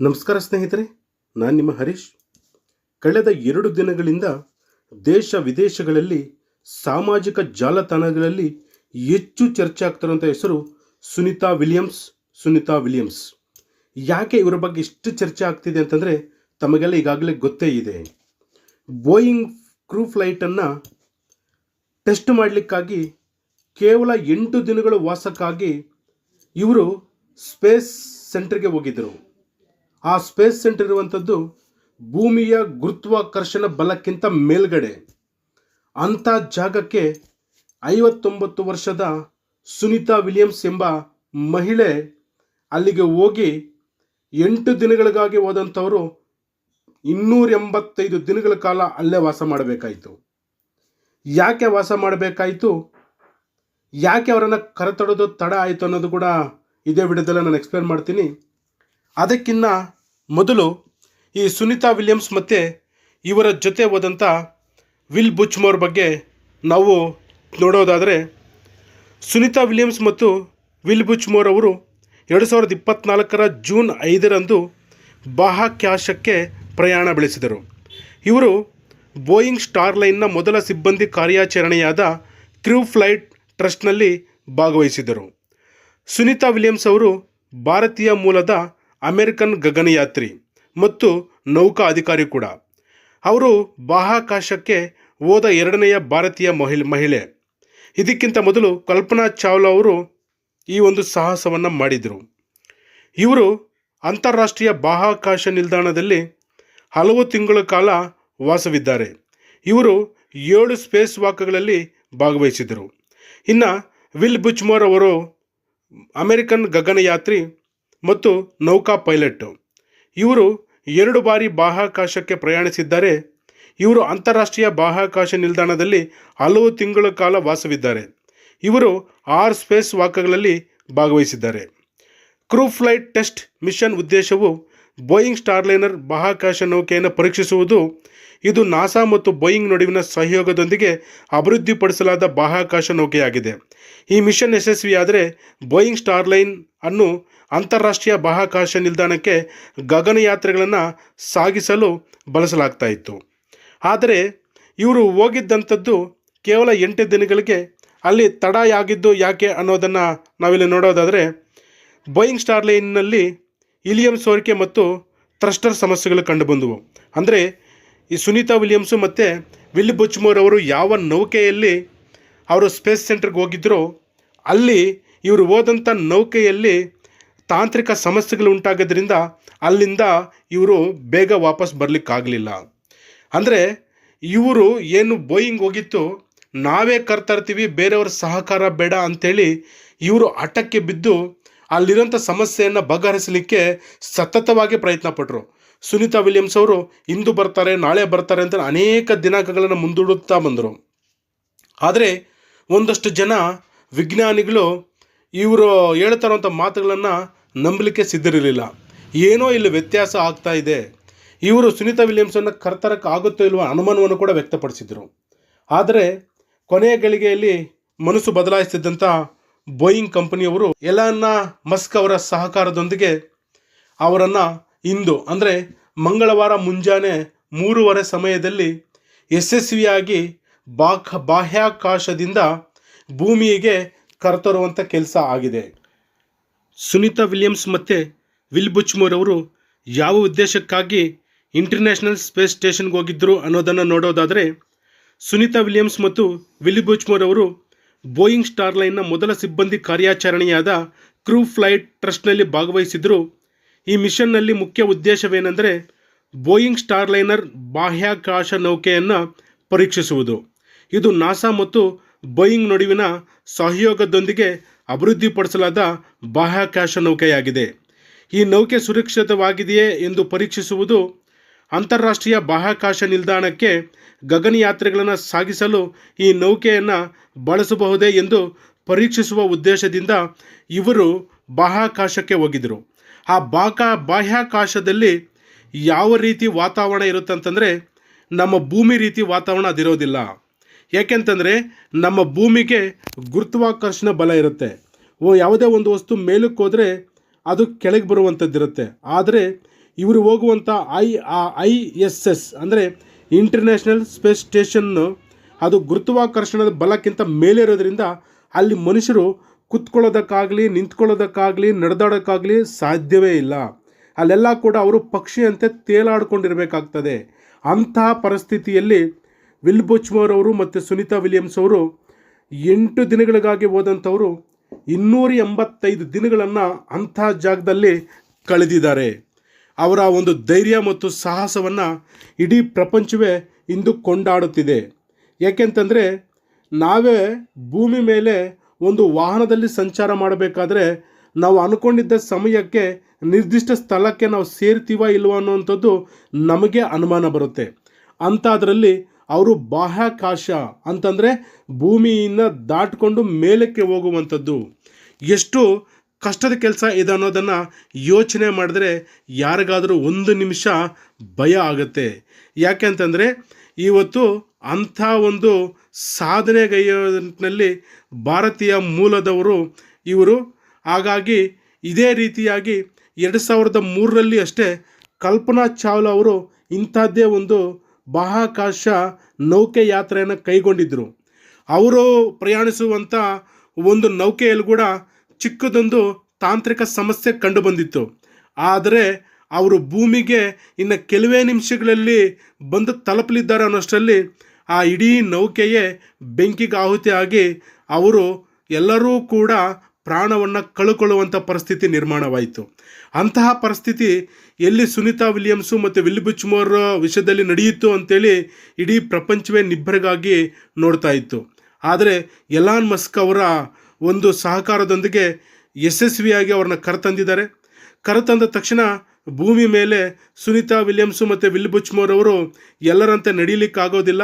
ನಮಸ್ಕಾರ ಸ್ನೇಹಿತರೆ, ನಾನು ನಿಮ್ಮ ಹರೀಶ್. ಕಳೆದ ಎರಡು ದಿನಗಳಿಂದ ದೇಶ ವಿದೇಶಗಳಲ್ಲಿ ಸಾಮಾಜಿಕ ಜಾಲತಾಣಗಳಲ್ಲಿ ಹೆಚ್ಚು ಚರ್ಚೆ ಆಗ್ತಿರೋಂಥ ಹೆಸರು ಸುನಿತಾ ವಿಲಿಯಮ್ಸ್ ಸುನಿತಾ ವಿಲಿಯಮ್ಸ್. ಯಾಕೆ ಇವರ ಬಗ್ಗೆ ಇಷ್ಟು ಚರ್ಚೆ ಆಗ್ತಿದೆ ಅಂತಂದರೆ ತಮಗೆಲ್ಲ ಈಗಾಗಲೇ ಗೊತ್ತೇ ಇದೆ. ಬೋಯಿಂಗ್ ಕ್ರೂ ಫ್ಲೈಟನ್ನು ಟೆಸ್ಟ್ ಮಾಡಲಿಕ್ಕಾಗಿ ಕೇವಲ ಎಂಟು ದಿನಗಳ ವಾಸಕ್ಕಾಗಿ ಇವರು ಸ್ಪೇಸ್ ಸೆಂಟರ್ಗೆ ಹೋಗಿದ್ದರು ಆ ಸ್ಪೇಸ್ ಸೆಂಟರ್ ಇರುವಂಥದ್ದು ಭೂಮಿಯ ಗುರುತ್ವಾಕರ್ಷಣ ಬಲಕ್ಕಿಂತ ಮೇಲ್ಗಡೆ. ಅಂಥ ಜಾಗಕ್ಕೆ ಐವತ್ತೊಂಬತ್ತು ವರ್ಷದ ಸುನಿತಾ ವಿಲಿಯಮ್ಸ್ ಎಂಬ ಮಹಿಳೆ ಅಲ್ಲಿಗೆ ಹೋಗಿ ಎಂಟು ದಿನಗಳಿಗಾಗಿ ಹೋದಂಥವರು ಇನ್ನೂರ ಎಂಬತ್ತೈದು ದಿನಗಳ ಕಾಲ ಅಲ್ಲೇ ವಾಸ ಮಾಡಬೇಕಾಯಿತು. ಯಾಕೆ ವಾಸ ಮಾಡಬೇಕಾಯಿತು? ಯಾಕೆ ಅವರನ್ನು ಕರೆತಡೋದು ತಡ ಆಯಿತು ಅನ್ನೋದು ಕೂಡ ಇದೇ ವಿಡಿಯೋದಲ್ಲಿ ನಾನು ಎಕ್ಸ್ಪ್ಲೇನ್ ಮಾಡ್ತೀನಿ. ಅದಕ್ಕಿಂತ ಮೊದಲು ಈ ಸುನಿತಾ ವಿಲಿಯಮ್ಸ್ ಮತ್ತು ಇವರ ಜೊತೆ ಹೋದಂಥ ವಿಲ್ ಬುಚ್ಮೋರ್ ಬಗ್ಗೆ ನಾವು ನೋಡೋದಾದರೆ ಸುನಿತಾ ವಿಲಿಯಮ್ಸ್ ಮತ್ತು ವಿಲ್ ಬುಚ್ಮೋರ್ ಅವರು ಎರಡು ಸಾವಿರದ ಇಪ್ಪತ್ತ್ನಾಲ್ಕರ ಜೂನ್ ಐದರಂದು ಬಾಹ್ಯಾಕಾಶಕ್ಕೆ ಪ್ರಯಾಣ ಬೆಳೆಸಿದರು. ಇವರು ಬೋಯಿಂಗ್ ಸ್ಟಾರ್ ಲೈನ್ನ ಮೊದಲ ಸಿಬ್ಬಂದಿ ಕಾರ್ಯಾಚರಣೆಯಾದ ಕ್ರೂ ಫ್ಲೈಟ್ ಟ್ರಸ್ಟ್ನಲ್ಲಿ ಭಾಗವಹಿಸಿದರು ಸುನಿತಾ ವಿಲಿಯಮ್ಸ್ ಅವರು ಭಾರತೀಯ ಮೂಲದ ಅಮೆರಿಕನ್ ಗಗನಯಾತ್ರಿ ಮತ್ತು ನೌಕಾ ಅಧಿಕಾರಿ ಕೂಡ. ಅವರು ಬಾಹ್ಯಾಕಾಶಕ್ಕೆ ಹೋದ ಎರಡನೆಯ ಭಾರತೀಯ ಮಹಿಳೆ ಮಹಿಳೆ. ಇದಕ್ಕಿಂತ ಮೊದಲು ಕಲ್ಪನಾ ಚಾವ್ಲಾ ಅವರು ಈ ಒಂದು ಸಾಹಸವನ್ನು ಮಾಡಿದರು. ಇವರು ಅಂತಾರಾಷ್ಟ್ರೀಯ ಬಾಹ್ಯಾಕಾಶ ನಿಲ್ದಾಣದಲ್ಲಿ ಹಲವು ತಿಂಗಳ ಕಾಲ ವಾಸವಿದ್ದಾರೆ. ಇವರು ಏಳು ಸ್ಪೇಸ್ ವಾಕ್ಗಳಲ್ಲಿ ಭಾಗವಹಿಸಿದರು ಇನ್ನು ವಿಲ್ ಬುಚ್ಮೋರ್ ಅವರು ಅಮೆರಿಕನ್ ಗಗನಯಾತ್ರಿ ಮತ್ತು ನೌಕಾ ಪೈಲಟ್. ಇವರು ಎರಡು ಬಾರಿ ಬಾಹ್ಯಾಕಾಶಕ್ಕೆ ಪ್ರಯಾಣಿಸಿದ್ದಾರೆ. ಇವರು ಅಂತಾರಾಷ್ಟ್ರೀಯ ಬಾಹ್ಯಾಕಾಶ ನಿಲ್ದಾಣದಲ್ಲಿ ಹಲವು ತಿಂಗಳ ಕಾಲ ವಾಸವಿದ್ದಾರೆ. ಇವರು ಆರ್ ಸ್ಪೇಸ್ ವಾಕ್ಗಳಲ್ಲಿ ಭಾಗವಹಿಸಿದ್ದಾರೆ. ಕ್ರೂ ಫ್ಲೈಟ್ ಟೆಸ್ಟ್ ಮಿಷನ್ ಉದ್ದೇಶವು ಬೋಯಿಂಗ್ ಸ್ಟಾರ್ಲೈನರ್ ಬಾಹ್ಯಾಕಾಶ ನೌಕೆಯನ್ನು ಪರೀಕ್ಷಿಸುವುದು, ಇದು ನಾಸಾ ಮತ್ತು ಬೋಯಿಂಗ್ ನಡುವಿನ ಸಹಯೋಗದೊಂದಿಗೆ ಅಭಿವೃದ್ಧಿಪಡಿಸಲಾದ ಬಾಹ್ಯಾಕಾಶ ನೌಕೆಯಾಗಿದೆ. ಈ ಮಿಷನ್ ಯಶಸ್ವಿಯಾದರೆ ಬೋಯಿಂಗ್ ಸ್ಟಾರ್ಲೈನ್ ಅನ್ನು ಅಂತಾರಾಷ್ಟ್ರೀಯ ಬಾಹ್ಯಾಕಾಶ ನಿಲ್ದಾಣಕ್ಕೆ ಗಗನಯಾತ್ರೆಗಳನ್ನು ಸಾಗಿಸಲು ಬಳಸಲಾಗ್ತಾ ಇತ್ತು. ಆದರೆ ಇವರು ಹೋಗಿದ್ದಂಥದ್ದು ಕೇವಲ ಎಂಟು ದಿನಗಳಿಗೆ ಅಲ್ಲಿ ತಡ ಆಗಿದ್ದು ಯಾಕೆ ಅನ್ನೋದನ್ನು ನಾವಿಲ್ಲಿ ನೋಡೋದಾದರೆ ಬೋಯಿಂಗ್ ಸ್ಟಾರ್ಲೈನ್ನಲ್ಲಿ ಇಲಿಯಂ ಸೋರಿಕೆ ಮತ್ತು ಥ್ರಸ್ಟರ್ ಸಮಸ್ಯೆಗಳು ಕಂಡುಬಂದವು. ಅಂದರೆ ಈ ಸುನೀತಾ ವಿಲಿಯಮ್ಸು ಮತ್ತು ವಿಲ್ ಬುಚ್ಮೋರ್ ಅವರು ಯಾವ ನೌಕೆಯಲ್ಲಿ ಅವರು ಸ್ಪೇಸ್ ಸೆಂಟರ್ಗೆ ಹೋಗಿದ್ದರೋ ಅಲ್ಲಿ ಇವರು ಹೋದಂಥ ನೌಕೆಯಲ್ಲಿ ತಾಂತ್ರಿಕ ಸಮಸ್ಯೆಗಳು ಉಂಟಾಗೋದ್ರಿಂದ ಅಲ್ಲಿಂದ ಇವರು ಬೇಗ ವಾಪಸ್ ಬರಲಿಕ್ಕಾಗಲಿಲ್ಲ. ಅಂದರೆ ಇವರು ಏನು ಬೋಯಿಂಗ್ ಹೋಗಿತ್ತು, ನಾವೇ ಕರ್ತರ್ತೀವಿ, ಬೇರೆಯವ್ರ ಸಹಕಾರ ಬೇಡ ಅಂಥೇಳಿ ಇವರು ಆಟಕ್ಕೆ ಬಿದ್ದು ಅಲ್ಲಿರೋಂಥ ಸಮಸ್ಯೆಯನ್ನು ಬಗೆಹರಿಸಲಿಕ್ಕೆ ಸತತವಾಗಿ ಪ್ರಯತ್ನ ಪಟ್ಟರು ಸುನೀತಾ ವಿಲಿಯಮ್ಸ್ ಅವರು ಇಂದು ಬರ್ತಾರೆ, ನಾಳೆ ಬರ್ತಾರೆ ಅಂತ ಅನೇಕ ದಿನಾಂಕಗಳನ್ನು ಮುಂದೂಡುತ್ತಾ ಬಂದರು. ಆದರೆ ಒಂದಷ್ಟು ಜನ ವಿಜ್ಞಾನಿಗಳು ಇವರು ಹೇಳ್ತಾ ಇರುವಂಥ ಮಾತುಗಳನ್ನು ನಂಬಲಿಕ್ಕೆ ಸಿದ್ಧರಿರಲಿಲ್ಲ. ಏನೋ ಇಲ್ಲಿ ವ್ಯತ್ಯಾಸ ಆಗ್ತಾ ಇದೆ. ಇವರು ಸುನೀತಾ ವಿಲಿಯಮ್ಸನ್ನು ಕರ್ತರಕ್ಕೆ ಆಗುತ್ತೋ ಇಲ್ವೋ ಅನುಮಾನವನ್ನು ಕೂಡ ವ್ಯಕ್ತಪಡಿಸಿದರು. ಆದರೆ ಕೊನೆಯ ಗಳಿಗೆಯಲ್ಲಿ ಮನಸ್ಸು ಬದಲಾಯಿಸ್ತಿದ್ದಂಥ ಬೋಯಿಂಗ್ ಕಂಪನಿಯವರು ಎಲಾನ್ನ ಮಸ್ಕ್ ಅವರ ಸಹಕಾರದೊಂದಿಗೆ ಅವರನ್ನು ಇಂದು, ಅಂದರೆ ಮಂಗಳವಾರ ಮುಂಜಾನೆ ಮೂರುವರೆ ಸಮಯದಲ್ಲಿ ಯಶಸ್ವಿಯಾಗಿ ಬಾಕ್ ಬಾಹ್ಯಾಕಾಶದಿಂದ ಭೂಮಿಗೆ ಕರೆತರುವಂಥ ಕೆಲಸ ಆಗಿದೆ. ಸುನೀತಾ ವಿಲಿಯಮ್ಸ್ ಮತ್ತು ವಿಲ್ ಬುಚ್ಮೋರ್ ಅವರು ಯಾವ ಉದ್ದೇಶಕ್ಕಾಗಿ ಇಂಟರ್ನ್ಯಾಷನಲ್ ಸ್ಪೇಸ್ ಸ್ಟೇಷನ್ಗೆ ಹೋಗಿದ್ದರು ಅನ್ನೋದನ್ನು ನೋಡೋದಾದರೆ, ಸುನೀತಾ ವಿಲಿಯಮ್ಸ್ ಮತ್ತು ವಿಲ್ ಬುಚ್ಮೋರ್ ಅವರು ಬೋಯಿಂಗ್ ಸ್ಟಾರ್ಲೈನ್ನ ಮೊದಲ ಸಿಬ್ಬಂದಿ ಕಾರ್ಯಾಚರಣೆಯಾದ ಕ್ರೂ ಫ್ಲೈಟ್ ಟ್ರಸ್ಟ್ನಲ್ಲಿ ಭಾಗವಹಿಸಿದ್ರು. ಈ ಮಿಷನ್ನಲ್ಲಿ ಮುಖ್ಯ ಉದ್ದೇಶವೇನೆಂದರೆ ಬೋಯಿಂಗ್ ಸ್ಟಾರ್ಲೈನರ್ ಬಾಹ್ಯಾಕಾಶ ನೌಕೆಯನ್ನು ಪರೀಕ್ಷಿಸುವುದು. ಇದು ನಾಸಾ ಮತ್ತು ಬೋಯಿಂಗ್ ನಡುವಿನ ಸಹಯೋಗದೊಂದಿಗೆ ಅಭಿವೃದ್ಧಿಪಡಿಸಲಾದ ಬಾಹ್ಯಾಕಾಶ ನೌಕೆಯಾಗಿದೆ. ಈ ನೌಕೆ ಸುರಕ್ಷಿತವಾಗಿದೆಯೇ ಎಂದು ಪರೀಕ್ಷಿಸುವುದು ಅಂತಾರಾಷ್ಟ್ರೀಯ ಬಾಹ್ಯಾಕಾಶ ನಿಲ್ದಾಣಕ್ಕೆ ಗಗನಯಾತ್ರೆಗಳನ್ನು ಸಾಗಿಸಲು ಈ ನೌಕೆಯನ್ನು ಬಳಸಬಹುದೇ ಎಂದು ಪರೀಕ್ಷಿಸುವ ಉದ್ದೇಶದಿಂದ ಇವರು ಬಾಹ್ಯಾಕಾಶಕ್ಕೆ ಹೋಗಿದ್ದರು. ಆ ಬಾಕಾ ಬಾಹ್ಯಾಕಾಶದಲ್ಲಿ ಯಾವ ರೀತಿ ವಾತಾವರಣ ಇರುತ್ತೆ ಅಂತಂದರೆ ನಮ್ಮ ಭೂಮಿ ರೀತಿ ವಾತಾವರಣ ಅದಿರೋದಿಲ್ಲ. ಯಾಕೆಂತಂದರೆ ನಮ್ಮ ಭೂಮಿಗೆ ಗುರುತ್ವಾಕರ್ಷಣ ಬಲ ಇರುತ್ತೆ. ಓ, ಯಾವುದೇ ಒಂದು ವಸ್ತು ಮೇಲಕ್ಕೆ ಹೋದರೆ ಅದು ಕೆಳಗೆ ಬರುವಂಥದ್ದಿರುತ್ತೆ. ಆದರೆ ಇವರು ಹೋಗುವಂಥ ಐ ಐ ಎಸ್ ಎಸ್ ಅಂದರೆ ಇಂಟರ್ನ್ಯಾಷನಲ್ ಸ್ಪೇಸ್ ಸ್ಟೇಷನ್ನು ಅದು ಗುರುತ್ವಾಕರ್ಷಣದ ಬಲಕ್ಕಿಂತ ಮೇಲೆ ಇರೋದ್ರಿಂದ ಅಲ್ಲಿ ಮನುಷ್ಯರು ಕುತ್ಕೊಳ್ಳೋದಕ್ಕಾಗಲಿ, ನಿಂತ್ಕೊಳ್ಳೋದಕ್ಕಾಗಲಿ, ನಡೆದಾಡೋಕ್ಕಾಗಲಿ ಸಾಧ್ಯವೇ ಇಲ್ಲ. ಅಲ್ಲೆಲ್ಲ ಕೂಡ ಅವರು ಪಕ್ಷಿಯಂತೆ ತೇಲಾಡ್ಕೊಂಡಿರಬೇಕಾಗ್ತದೆ. ಅಂತಹ ಪರಿಸ್ಥಿತಿಯಲ್ಲಿ ವಿಲ್ ಬೊಚ್ಮೋರ್ ಅವರು ಮತ್ತು ಸುನೀತಾ ವಿಲಿಯಮ್ಸ್ ಅವರು ಎಂಟು ದಿನಗಳಿಗಾಗಿ ಹೋದಂಥವರು ಇನ್ನೂರ ಎಂಬತ್ತೈದು ದಿನಗಳನ್ನು ಅಂಥ ಜಾಗದಲ್ಲಿ ಕಳೆದಿದ್ದಾರೆ. ಅವರ ಒಂದು ಧೈರ್ಯ ಮತ್ತು ಸಾಹಸವನ್ನು ಇಡೀ ಪ್ರಪಂಚವೇ ಇಂದು ಕೊಂಡಾಡುತ್ತಿದೆ. ಯಾಕೆಂತಂದರೆ ನಾವೇ ಭೂಮಿ ಮೇಲೆ ಒಂದು ವಾಹನದಲ್ಲಿ ಸಂಚಾರ ಮಾಡಬೇಕಾದ್ರೆ ನಾವು ಅಂದ್ಕೊಂಡಿದ್ದ ಸಮಯಕ್ಕೆ ನಿರ್ದಿಷ್ಟ ಸ್ಥಳಕ್ಕೆ ನಾವು ಸೇರ್ತೀವ ಇಲ್ವ ಅನ್ನುವಂಥದ್ದು ನಮಗೆ ಅನುಮಾನ ಬರುತ್ತೆ. ಅಂಥದ್ರಲ್ಲಿ ಅವರು ಬಾಹ್ಯಾಕಾಶ ಅಂತಂದರೆ ಭೂಮಿಯಿಂದ ದಾಟಿಕೊಂಡು ಮೇಲಕ್ಕೆ ಹೋಗುವಂಥದ್ದು. ಎಷ್ಟು ಕಷ್ಟದ ಕೆಲಸ ಇದೆ ಅನ್ನೋದನ್ನು ಯೋಚನೆ ಮಾಡಿದ್ರೆ ಯಾರಿಗಾದರೂ ಒಂದು ನಿಮಿಷ ಭಯ ಆಗುತ್ತೆ. ಯಾಕೆ ಅಂತಂದರೆ ಇವತ್ತು ಅಂಥ ಒಂದು ಸಾಧನೆಗೈಯಲ್ಲಿ ಭಾರತೀಯ ಮೂಲದವರು ಇವರು ಹಾಗಾಗಿ ಇದೇ ರೀತಿಯಾಗಿ ಎರಡು ಸಾವಿರದ ಮೂರರಲ್ಲಿ ಅಷ್ಟೇ ಕಲ್ಪನಾ ಚಾವ್ಲಾ ಅವರು ಇಂಥದ್ದೇ ಒಂದು ಬಾಹ್ಯಾಕಾಶ ನೌಕೆ ಯಾತ್ರೆಯನ್ನು ಕೈಗೊಂಡಿದ್ದರು ಅವರು ಪ್ರಯಾಣಿಸುವಂಥ ಒಂದು ನೌಕೆಯಲ್ಲಿ ಕೂಡ ಚಿಕ್ಕದೊಂದು ತಾಂತ್ರಿಕ ಸಮಸ್ಯೆ ಕಂಡುಬಂದಿತ್ತು. ಆದರೆ ಅವರು ಭೂಮಿಗೆ ಇನ್ನು ಕೆಲವೇ ನಿಮಿಷಗಳಲ್ಲಿ ಬಂದು ತಲುಪಲಿದ್ದಾರೆ ಅನ್ನೋಷ್ಟರಲ್ಲಿ ಆ ಇಡೀ ನೌಕೆಯೇ ಬೆಂಕಿಗೆ ಆಹುತಿಯಾಗಿ ಅವರು ಎಲ್ಲರೂ ಕೂಡ ಪ್ರಾಣವನ್ನು ಕಳ್ಕೊಳ್ಳುವಂಥ ಪರಿಸ್ಥಿತಿ ನಿರ್ಮಾಣವಾಯಿತು. ಅಂತಹ ಪರಿಸ್ಥಿತಿ ಎಲ್ಲಿ ಸುನೀತಾ ವಿಲಿಯಮ್ಸು ಮತ್ತು ವಿಲ್ ಬಿಚ್ಮೋರ್ ವಿಷಯದಲ್ಲಿ ನಡೆಯಿತು ಅಂತೇಳಿ ಇಡೀ ಪ್ರಪಂಚವೇ ನಿಬ್ಬರಿಗಾಗಿ ನೋಡ್ತಾ ಇತ್ತು. ಆದರೆ ಎಲಾನ್ ಮಸ್ಕ್ ಅವರ ಒಂದು ಸಹಕಾರದೊಂದಿಗೆ ಯಶಸ್ವಿಯಾಗಿ ಅವ್ರನ್ನ ಕರೆತಂದಿದ್ದಾರೆ. ಕರೆತಂದ ತಕ್ಷಣ ಭೂಮಿ ಮೇಲೆ ಸುನೀತಾ ವಿಲಿಯಮ್ಸು ಮತ್ತು ವಿಲ್ ಬುಚ್ಮೋರ್ ಅವರು ಎಲ್ಲರಂತೆ ನಡೀಲಿಕ್ಕಾಗೋದಿಲ್ಲ.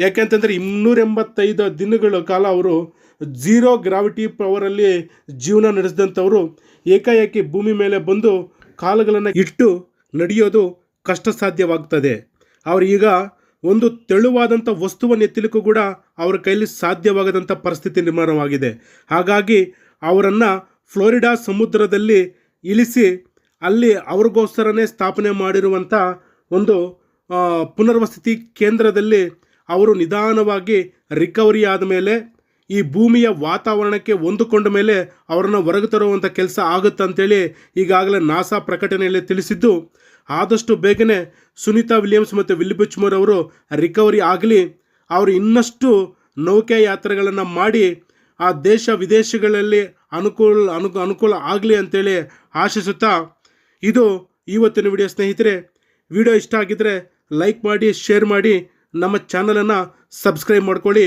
ಯಾಕೆಂತಂದರೆ ಇನ್ನೂರ ಎಂಬತ್ತೈದು ದಿನಗಳ ಕಾಲ ಅವರು ಝೀರೋ ಗ್ರಾವಿಟಿ ಪವರಲ್ಲಿ ಜೀವನ ನಡೆಸಿದಂಥವರು ಏಕಾಏಕಿ ಭೂಮಿ ಮೇಲೆ ಬಂದು ಕಾಲುಗಳನ್ನು ಇಟ್ಟು ನಡೆಯೋದು ಕಷ್ಟ ಸಾಧ್ಯವಾಗ್ತದೆ ಈಗ ಒಂದು ತೆಳುವಾದಂಥ ವಸ್ತುವನ್ನು ಎತ್ತಲಿಕ್ಕೂ ಕೂಡ ಅವರ ಕೈಲಿ ಸಾಧ್ಯವಾಗದಂಥ ಪರಿಸ್ಥಿತಿ ನಿರ್ಮಾಣವಾಗಿದೆ. ಹಾಗಾಗಿ ಅವರನ್ನು ಫ್ಲೋರಿಡಾ ಸಮುದ್ರದಲ್ಲಿ ಇಳಿಸಿ ಅಲ್ಲಿ ಅವ್ರಿಗೋಸ್ಕರನೇ ಸ್ಥಾಪನೆ ಮಾಡಿರುವಂಥ ಒಂದು ಪುನರ್ವಸತಿ ಕೇಂದ್ರದಲ್ಲಿ ಅವರು ನಿಧಾನವಾಗಿ ರಿಕವರಿ ಆದ ಮೇಲೆ ಈ ಭೂಮಿಯ ವಾತಾವರಣಕ್ಕೆ ಹೊಂದಿಕೊಂಡ ಮೇಲೆ ಅವರನ್ನು ಹೊರಗೆ ತರುವಂಥ ಕೆಲಸ ಆಗುತ್ತೆ ಅಂತೇಳಿ ಈಗಾಗಲೇ ನಾಸಾ ಪ್ರಕಟಣೆಯಲ್ಲಿ ತಿಳಿಸಿದ್ದು, ಆದಷ್ಟು ಬೇಗನೆ ಸುನೀತಾ ವಿಲಿಯಮ್ಸ್ ಮತ್ತು ವಿಲ್ಲಿ ಬಿಚ್ಮೋರ್ ಅವರು ರಿಕವರಿ ಆಗಲಿ, ಅವರು ಇನ್ನಷ್ಟು ನೌಕೆ ಯಾತ್ರೆಗಳನ್ನು ಮಾಡಿ ಆ ದೇಶ ವಿದೇಶಗಳಲ್ಲಿ ಅನುಕೂಲ, ಅನು, ಅನುಕೂಲ ಆಗಲಿ ಅಂತೇಳಿ ಆಶಿಸುತ್ತಾ, ಇದು ಇವತ್ತಿನ ವಿಡಿಯೋ ಸ್ನೇಹಿತರೆ. ವಿಡಿಯೋ ಇಷ್ಟ ಆಗಿದ್ದರೆ ಲೈಕ್ ಮಾಡಿ, ಶೇರ್ ಮಾಡಿ, ನಮ್ಮ ಚಾನಲನ್ನು ಸಬ್ಸ್ಕ್ರೈಬ್ ಮಾಡ್ಕೊಳ್ಳಿ.